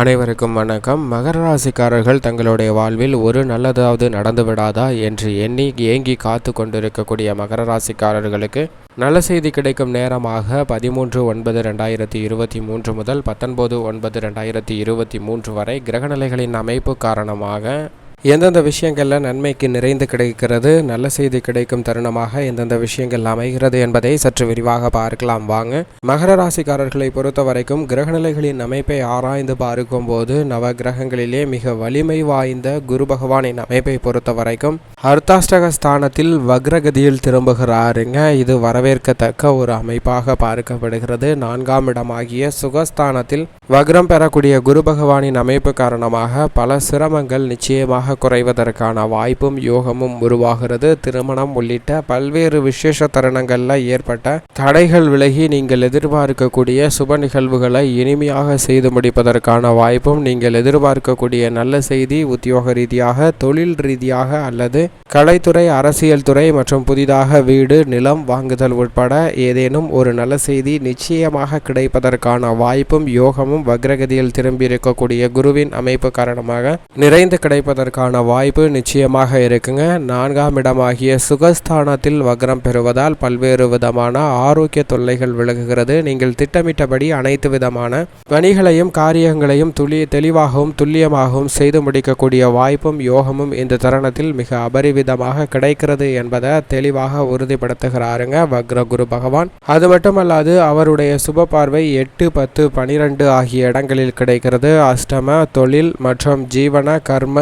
அனைவருக்கும் வணக்கம். மகர ராசிக்காரர்கள் தங்களுடைய வாழ்வில் ஒரு நல்லதாவது நடந்து விடாதா என்று எண்ணி ஏங்கி காத்து கொண்டிருக்கக்கூடிய மகர ராசிக்காரர்களுக்கு நல்ல செய்தி கிடைக்கும் நேரமாக பதிமூன்று ஒன்பது ரெண்டாயிரத்தி இருபத்தி மூன்று முதல் பத்தொன்பது ஒன்பது ரெண்டாயிரத்தி இருபத்தி மூன்று வரை கிரகநிலைகளின் அமைப்பு காரணமாக எந்தெந்த விஷயங்களில் நன்மைக்கு நிறைந்து கிடைக்கிறது நல்ல செய்தி கிடைக்கும் தருணமாக எந்தெந்த விஷயங்கள் அமைகிறது என்பதை சற்று விரிவாக பார்க்கலாம். வாங்க. மகர ராசிக்காரர்களை பொறுத்த வரைக்கும் கிரகநிலைகளின் அமைப்பை ஆராய்ந்து பார்க்கும்போது நவ கிரகங்களிலே மிக வலிமை வாய்ந்த குரு பகவானின் அமைப்பை பொறுத்த வரைக்கும் அர்த்தாஷ்டக ஸ்தானத்தில் வக்ரகதியில் திரும்புகிறாருங்க. இது வரவேற்கத்தக்க ஒரு அமைப்பாக பார்க்கப்படுகிறது. நான்காம் இடமாகிய சுகஸ்தானத்தில் வக்ரம் பெறக்கூடிய குரு பகவானின் அமைப்பு காரணமாக பல சிரமங்கள் நிச்சயமாக குறைவதற்கான வாய்ப்பும் யோகமும் உருவாகிறது. திருமணம் உள்ளிட்ட பல்வேறு விசேஷ தருணங்களில் ஏற்பட்ட தடைகள் விலகி நீங்கள் எதிர்பார்க்கக்கூடிய சுப நிகழ்வுகளை இனிமையாக செய்து முடிப்பதற்கான வாய்ப்பும் நீங்கள் எதிர்பார்க்கக்கூடிய நல்ல செய்தி உத்தியோக ரீதியாக தொழில் ரீதியாக அல்லது கலைத்துறை அரசியல் துறை மற்றும் புதிதாக வீடு நிலம் வாங்குதல் உட்பட ஏதேனும் ஒரு நல்ல செய்தி நிச்சயமாக கிடைப்பதற்கான வாய்ப்பும் யோகமும் வக்ரகதியில் திரும்பி இருக்கக்கூடிய குருவின் அமைப்பு காரணமாக நிறைந்து கிடைப்பதற்கான வாய்ப்பு நிச்சயமாக இருக்குங்க. நான்காம் இடமாகிய சுகஸ்தானத்தில் வக்ரம் பெறுவதால் பல்வேறு விதமான ஆரோக்கிய தொல்லைகள் விலகுகிறது. நீங்கள் திட்டமிட்டபடி அனைத்து விதமான பணிகளையும் காரியங்களையும் துளி தெளிவாகவும் துல்லியமாகவும் செய்து முடிக்கக்கூடிய வாய்ப்பும் யோகமும் இந்த தருணத்தில் மிக அபரிவிதமாக கிடைக்கிறது என்பதை தெளிவாக உறுதிப்படுத்துகிறாருங்க வக்ர குரு பகவான். அது மட்டுமல்லாது அவருடைய சுப பார்வை எட்டு பத்து பனிரெண்டு ஆகிய இடங்களில் கிடைக்கிறது. அஷ்டம தொழில் மற்றும் ஜீவன கர்ம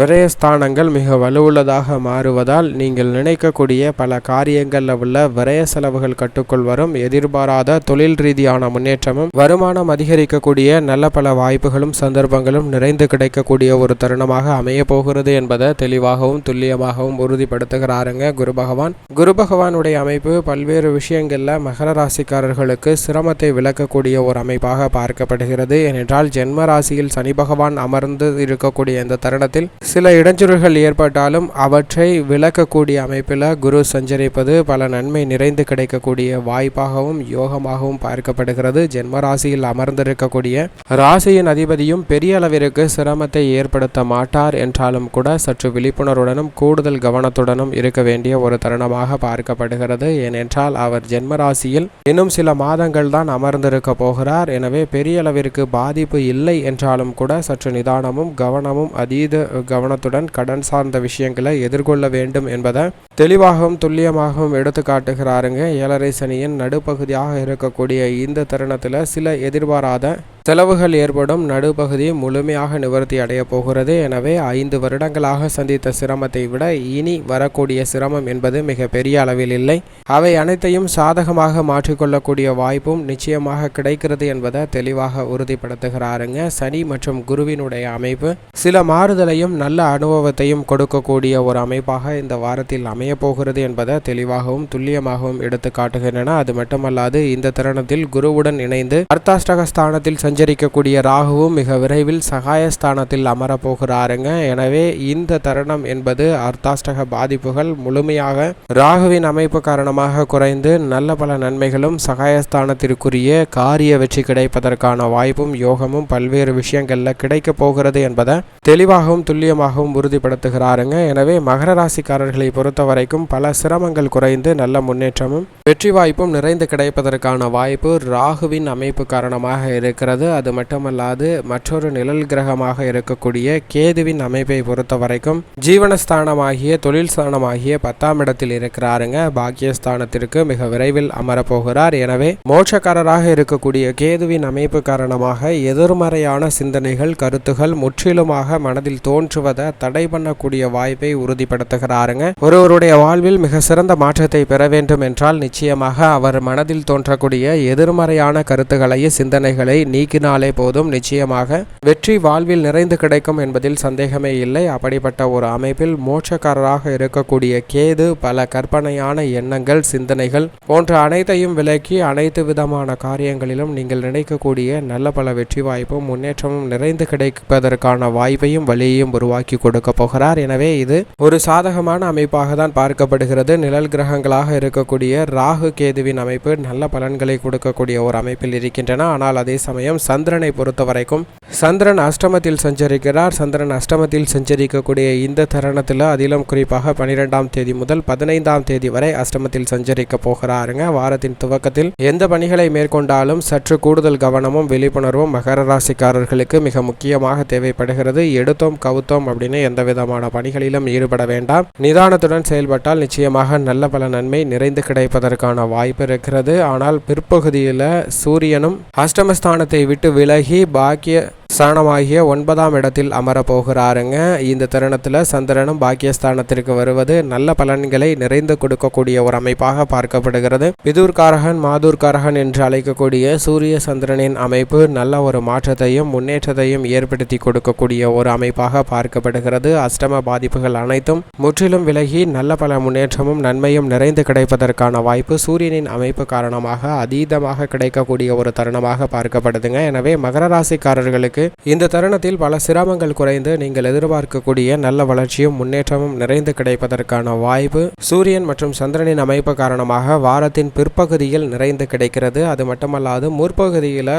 விரயஸ்தானங்கள் மிக வலுவுள்ளதாக மாறுவதால் நீங்கள் நினைக்கக்கூடிய பல காரியங்களில் உள்ள விரய செலவுகள் கட்டுக்குள் வரும். எதிர்பாராத தொழில் ரீதியான முன்னேற்றமும் வருமானம் அதிகரிக்கக்கூடிய நல்ல பல வாய்ப்புகளும் சந்தர்ப்பங்களும் நிறைந்து கிடைக்கக்கூடிய ஒரு தருணமாக அமைய போகிறது என்பதை தெளிவாகவும் துல்லியமாகவும் உறுதிப்படுத்துகிறாருங்க குரு பகவான். குரு பகவானுடைய அமைப்பு பல்வேறு விஷயங்களில் மகர ராசிக்காரர்களுக்கு சிரமத்தை விளக்கக்கூடிய ஒரு அமைப்பாக பார்க்கப்படுகிறது. ஏனென்றால் ஜென்ம ராசியில் சனி பகவான் அமர்ந்து இருக்கக்கூடிய இந்த தருணத்தில் சில இடைஞ்சல்கள் ஏற்பட்டாலும் அவற்றை விளக்கக்கூடிய அமைப்பில் குரு சஞ்சரிப்பது பல நன்மை நிறைந்து கிடைக்கக்கூடிய வாய்ப்பாகவும் யோகமாகவும் பார்க்கப்படுகிறது. ஜென்ம ராசியில் அமர்ந்திருக்கக்கூடிய ராசியின் அதிபதியும் பெரிய அளவிற்கு சிரமத்தை ஏற்படுத்த மாட்டார் என்றாலும் கூட சற்று விழிப்புணர்வுடனும் கூடுதல் கவனத்துடனும் இருக்க வேண்டிய ஒரு தருணமாக பார்க்கப்படுகிறது. ஏனென்றால் அவர் ஜென்ம ராசியில் இன்னும் சில மாதங்கள் தான் அமர்ந்திருக்க போகிறார். எனவே பெரிய அளவிற்கு பாதிப்பு இல்லை என்றாலும் கூட சற்று நிதானமும் கவனமும் அதீத கவனத்துடன் கடன் சார்ந்த விஷயங்களை எதிர்கொள்ள வேண்டும் என்பதை தெளிவாகவும் துல்லியமாகவும் எடுத்து காட்டுகிறாருங்க. ஏழரை சனியின் நடுப்பகுதியாக இருக்கக்கூடிய இந்த தருணத்தில் சில எதிர்பாராத செலவுகள் ஏற்படும் நடுப்பகுதி முழுமையாக நிவர்த்தி அடைய போகிறது. எனவே ஐந்து வருடங்களாக சந்தித்த சிரமத்தை விட இனி வரக்கூடிய சிரமம் என்பது மிக பெரிய அளவில் இல்லை. அவை அனைத்தையும் சாதகமாக மாற்றிக்கொள்ளக்கூடிய வாய்ப்பும் நிச்சயமாக கிடைக்கிறது என்பதை தெளிவாக உறுதிப்படுத்துகிறாருங்க. சனி மற்றும் குருவினுடைய அமைப்பு சில மாறுதலையும் நல்ல அனுபவத்தையும் கொடுக்கக்கூடிய ஒரு அமைப்பாக இந்த வாரத்தில் அமைய போகிறது என்பதை தெளிவாகவும் துல்லியமாகவும் எடுத்து காட்டுகின்றன. அது மட்டுமல்லாது இந்த தருணத்தில் குருவுடன் இணைந்து அர்த்தாஷ்டக ஸ்தானத்தில் சஞ்சரிக்கக்கூடிய ராகுவும் மிக விரைவில் சகாயஸ்தானத்தில் அமரப்போகிறாருங்க. எனவே இந்த தருணம் என்பது அர்த்தாஷ்டக பாதிப்புகள் முழுமையாக ராகுவின் அமைப்பு காரணமாக குறைந்து நல்ல பல நன்மைகளும் சகாயஸ்தானத்திற்குரிய காரிய வெற்றி கிடைப்பதற்கான வாய்ப்பும் யோகமும் பல்வேறு விஷயங்களில் கிடைக்க போகிறது என்பதை தெளிவாகவும் துல்லியமாகவும் உறுதிப்படுத்துகிறாருங்க. எனவே மகர ராசிக்காரர்களை பொறுத்த வரைக்கும் பல சிரமங்கள் குறைந்து நல்ல முன்னேற்றமும் வெற்றி வாய்ப்பும் நிறைந்து கிடைப்பதற்கான வாய்ப்பு ராகுவின் அமைப்பு காரணமாக இருக்கிறது. அது மட்டுமல்லாது மற்றொரு நிழல் கிரகமாக இருக்கக்கூடிய கேதுவின் அமைப்பை பொறுத்த வரைக்கும் ஜீவனஸ்தானமாகிய தொழில் ஸ்தானமாகிய பத்தாம் இடத்தில் இருக்கிறாருங்க. பாக்கியஸ்தானத்திற்கு மிக விரைவில் அமரப்போகிறார். எனவே மோட்சக்காரராக இருக்கக்கூடிய கேதுவின் அமைப்பு காரணமாக எதிர்மறையான சிந்தனைகள் கருத்துகள் முற்றிலுமாக மனதில் தோன்றுவதை தடை பண்ணக்கூடிய வாய்ப்பை உறுதிப்படுத்துகிறாருங்க. ஒருவருடைய வாழ்வில் மிக சிறந்த மாற்றத்தை பெற வேண்டும் என்றால் நிச்சயமாக அவர் மனதில் தோன்றக்கூடிய எதிர்மறையான கருத்துக்களை சிந்தனைகளை நீக்கினாலே போதும். நிச்சயமாக வெற்றி வாழ்வில் நிறைந்து கிடைக்கும் என்பதில் சந்தேகமே இல்லை. அப்படிப்பட்ட ஒரு அமைப்பில் மோட்சக்காரராக இருக்கக்கூடிய கேது பல கற்பனையான எண்ணங்கள் சிந்தனைகள் போன்ற அனைத்தையும் விலக்கி அனைத்து விதமான காரியங்களிலும் நீங்கள் நினைக்கக்கூடிய நல்ல பல வெற்றி வாய்ப்பும் முன்னேற்றமும் நிறைந்து கிடைப்பதற்கான வாய்ப்பையும் வழியையும் உருவாக்கி கொடுக்க போகிறார். எனவே இது ஒரு சாதகமான அமைப்பாக தான் பார்க்கப்படுகிறது. நிழல் கிரகங்களாக இருக்கக்கூடிய ராகு கேதுவின் அமைப்பு நல்ல பலன்களை கொடுக்கக்கூடிய ஒரு அமைப்பில் இருக்கின்றன. ஆனால் அதே சமயம் விஷயம் சந்திரனை பொறுத்த வரைக்கும் சந்திரன் அஷ்டமத்தில் சஞ்சரிக்கிறார். சந்திரன் அஷ்டமத்தில் சஞ்சரிக்கக்கூடிய இந்த தருணத்தில் அதிலும் குறிப்பாக பனிரெண்டாம் தேதி முதல் பதினைந்தாம் தேதி வரை அஷ்டமத்தில் சஞ்சரிக்க போகிறாருங்க. வாரத்தின் துவக்கத்தில் எந்த பணிகளை மேற்கொண்டாலும் சற்று கூடுதல் கவனமும் விழிப்புணர்வும் மகர ராசிக்காரர்களுக்கு மிக முக்கியமாக தேவைப்படுகிறது. எடுத்தோம் கவுத்தோம் அப்படின்னு எந்த விதமான பணிகளிலும் ஈடுபட வேண்டாம். நிதானத்துடன் செயல்பட்டால் நிச்சயமாக நல்ல பல நன்மை நிறைந்து கிடைப்பதற்கான வாய்ப்பு இருக்கிறது. ஆனால் பிற்பகுதியில் சூரியனும் அஷ்டமஸ்தானத்தை விட்டு விலகி பாக்கிய ஸ்தானமாகிய ஒன்பதாம் இடத்தில் அமரப்போகிறாருங்க. இந்த தருணத்தில் சந்திரனும் பாக்கியஸ்தானத்திற்கு வருவது நல்ல பலன்களை நிறைந்து கொடுக்கக்கூடிய ஒரு அமைப்பாக பார்க்கப்படுகிறது. விதூர்காரகன் மாதூர்காரகன் என்று அழைக்கக்கூடிய சூரிய சந்திரனின் அமைப்பு நல்ல ஒரு மாற்றத்தையும் முன்னேற்றத்தையும் ஏற்படுத்தி கொடுக்கக்கூடிய ஒரு அமைப்பாக பார்க்கப்படுகிறது. அஷ்டம பாதிப்புகள் அனைத்தும் முற்றிலும் விலகி நல்ல பல முன்னேற்றமும் நன்மையும் நிறைந்து கிடைப்பதற்கான வாய்ப்பு சூரியனின் அமைப்பு காரணமாக அதீதமாக கிடைக்கக்கூடிய ஒரு தருணமாக பார்க்கப்படுதுங்க. எனவே மகர ராசிக்காரர்களுக்கு இந்த தருணத்தில் பல சிரமங்கள் குறைந்து நீங்கள் எதிர்பார்க்கக்கூடிய நல்ல வளர்ச்சியும் முன்னேற்றமும் நிறைந்து கிடைப்பதற்கான வாய்ப்பு சூரியன் மற்றும் சந்திரனின் அமைப்பு காரணமாக வாரத்தின் பிற்பகுதியில் நிறைந்து கிடைக்கிறது. அது மட்டுமல்லாது முற்பகுதியில்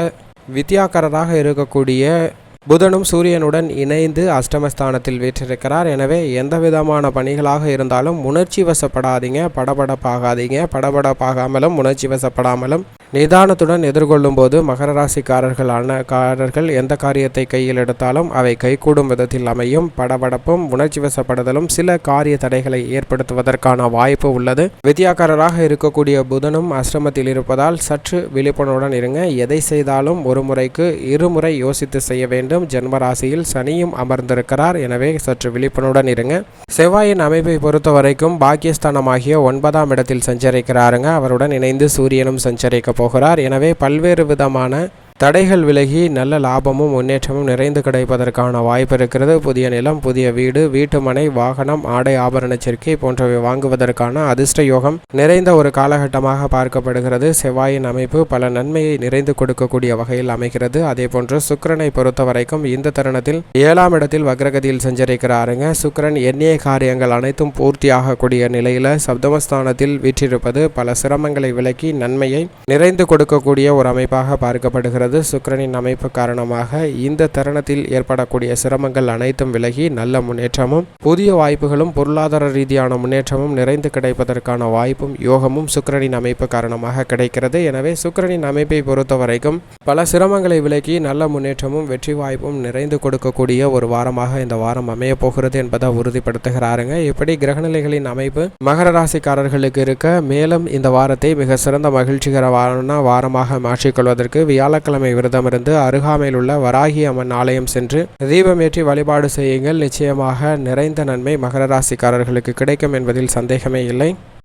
வித்தியாக்கரராக இருக்கக்கூடிய புதனும் சூரியனுடன் இணைந்து அஷ்டமஸ்தானத்தில் வீற்றிருக்கிறார். எனவே எந்த விதமான பணிகளாக இருந்தாலும் உணர்ச்சி வசப்படாதீங்க படபடப்பாகாதீங்க படபடப்பாகாமலும் உணர்ச்சி வசப்படாமலும் நிதானத்துடன் எதிர்கொள்ளும் போது மகர ராசிக்காரர்களான காரர்கள் எந்த காரியத்தை கையில் எடுத்தாலும் அவை கைகூடும் விதத்தில் அமையும். படபடப்பும் உணர்ச்சி வசப்படுதலும் சில காரிய தடைகளை ஏற்படுத்துவதற்கான வாய்ப்பு உள்ளது. வித்தியாக்காரராக இருக்கக்கூடிய புதனும் அஷ்டமத்தில் இருப்பதால் சற்று விழிப்புணர்வுடன் இருங்க. எதை செய்தாலும் ஒரு முறைக்கு இருமுறை யோசித்து செய்ய வேண்டும். ஜென்ம ராசியில் சனியும் அமர்ந்திருக்கிறார். எனவே சற்று விழிப்புணர்வுடன் இருங்க. செவ்வாயின் அமைப்பை பொறுத்த வரைக்கும் பாக்கியஸ்தானமாகிய ஒன்பதாம் இடத்தில் சஞ்சரிக்கிறாருங்க. அவருடன் இணைந்து சூரியனும் சஞ்சரிக்க போகிறார். எனவே பல்வேறு விதமான தடைகள் விலகி நல்ல லாபமும் முன்னேற்றமும் நிறைந்து கிடைப்பதற்கான வாய்ப்பு இருக்கிறது. புதிய நிலம் புதிய வீடு வீட்டு மனை வாகனம் ஆடை ஆபரண சேர்க்கை போன்றவை வாங்குவதற்கான அதிர்ஷ்ட யோகம் நிறைந்த ஒரு காலகட்டமாக பார்க்கப்படுகிறது. செவ்வாயின் அமைப்பு பல நன்மையை நிறைந்து கொடுக்கக்கூடிய வகையில் அமைகிறது. அதே போன்று சுக்கரனை பொறுத்த வரைக்கும் இந்த தருணத்தில் ஏழாம் இடத்தில் வக்ரகதியில் சஞ்சரிக்கிறாருங்க. சுக்கிரன் எண்ணிய காரியங்கள் அனைத்தும் பூர்த்தியாகக்கூடிய நிலையில் சப்தமஸ்தானத்தில் வீற்றிருப்பது பல சிரமங்களை விலக்கி நன்மையை நிறைந்து கொடுக்கக்கூடிய ஒரு அமைப்பாக பார்க்கப்படுகிறது. உள்ளது சுக்கிரனின் அமைப்பு காரணமாக இந்த தருணத்தில் ஏற்படக்கூடிய சிரமங்கள் அனைத்தும் விலகி நல்ல முன்னேற்றமும் புதிய வாய்ப்புகளும் பொருளாதார ரீதியான முன்னேற்றமும் நிறைந்து கிடைப்பதற்கான வாய்ப்பும் யோகமும் சுக்கிரனின் அமைப்பு காரணமாக கிடைக்கிறது. எனவே சுக்கரனின் அமைப்பை பொறுத்த வரைக்கும் பல சிரமங்களை விலக்கி நல்ல முன்னேற்றமும் வெற்றி வாய்ப்பும் நிறைந்து கொடுக்கக்கூடிய ஒரு வாரமாக இந்த வாரம் அமைய போகிறது என்பதை உறுதிப்படுத்துகிறாருங்க. இப்படி கிரகநிலைகளின் அமைப்பு மகர ராசிக்காரர்களுக்கு இருக்க மேலும் இந்த வாரத்தை மிக சிறந்த மகிழ்ச்சிகர மகிழ்ச்சிகரமான வாரமாக மாற்றிக்கொள்வதற்கு வியாழக்கிழமை வெள்ளிக்கிழமை விரதமிருந்து அருகாமையில் உள்ள வராகி அம்மன் ஆலயம் சென்று தீபமேற்றி வழிபாடு செய்யுங்கள். நிச்சயமாக நிறைந்த நன்மை மகர ராசிக்காரர்களுக்கு கிடைக்கும் என்பதில் சந்தேகமே இல்லை.